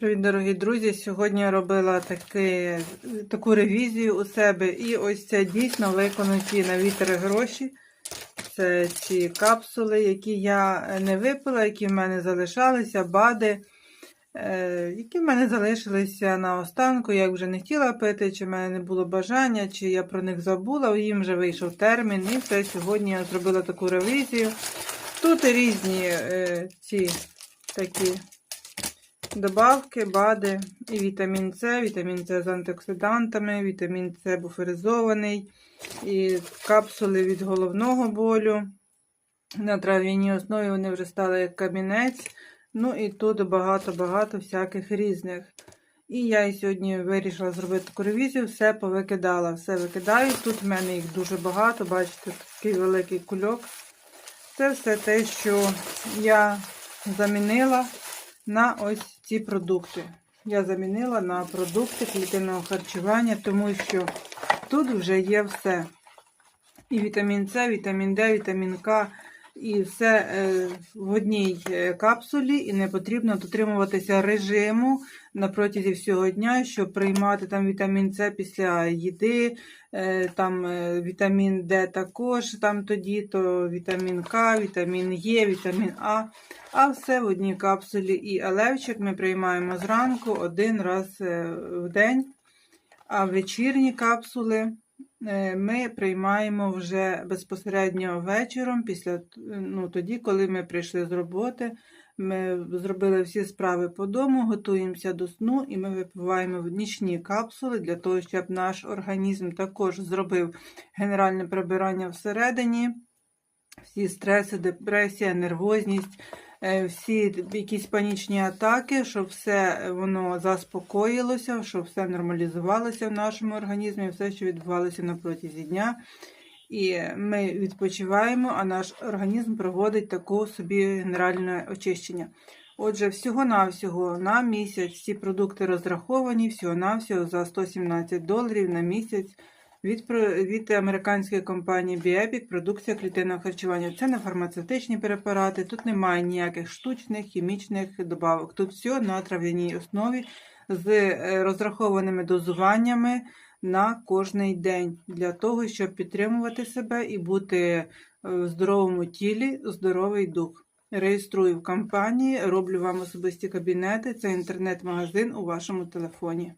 Привіт, дорогі друзі! Сьогодні я робила таки, таку ревізію у себе. І ось це дійсно виконані на вітер гроші. Це ці капсули, які я не випила, які в мене залишалися, бади, е, які в мене залишилися на останку. Я вже не хотіла пити, чи в мене не було бажання, чи я про них забула. Їм вже вийшов термін. І все сьогодні я зробила таку ревізію. Тут різні е, ці такі добавки, БАДи і вітамін С, вітамін С з антиоксидантами, вітамін С буферизований, і капсули від головного болю. На трав'яній основі вони вже стали як камінець. Ну і тут багато-багато всяких різних. І я сьогодні вирішила зробити таку ревізію, все повикидала, все викидаю. Тут в мене їх дуже багато, бачите, такий великий кульок. Це все те, що я замінила на ось ці продукти. Я замінила на продукти клітинного харчування, тому що тут вже є все. І вітамін С, вітамін Д, вітамін К, і все е, в одній е, капсулі, і не потрібно дотримуватися режиму на протязі всього дня, щоб приймати там вітамін С після їди, е, там вітамін Д також, там тоді, то вітамін К, вітамін Е, вітамін А. А все в одній капсулі. І алевчик ми приймаємо зранку один раз в день. А вечірні капсули ми приймаємо вже безпосередньо вечором, після, ну, тоді, коли ми прийшли з роботи. Ми зробили всі справи по дому, готуємося до сну і ми випиваємо нічні капсули для того, щоб наш організм також зробив генеральне прибирання всередині. Всі стреси, депресія, нервозність, е, всі якісь панічні атаки, щоб все воно заспокоїлося, щоб все нормалізувалося в нашому організмі, все, що відбувалося на протязі дня. І ми відпочиваємо, а наш організм проводить таку собі генеральне очищення. Отже, всього-навсього на місяць ці продукти розраховані, всього-навсього за 117 доларів на місяць від, від американської компанії Bioepic продукція клітинного харчування. Це не фармацевтичні препарати, тут немає ніяких штучних, хімічних добавок. Тут все на трав'яній основі з е, розрахованими дозуваннями на кожний день для того, щоб підтримувати себе і бути е, в здоровому тілі, здоровий дух. Реєструю в компанії, роблю вам особисті кабінети. Це інтернет-магазин у вашому телефоні.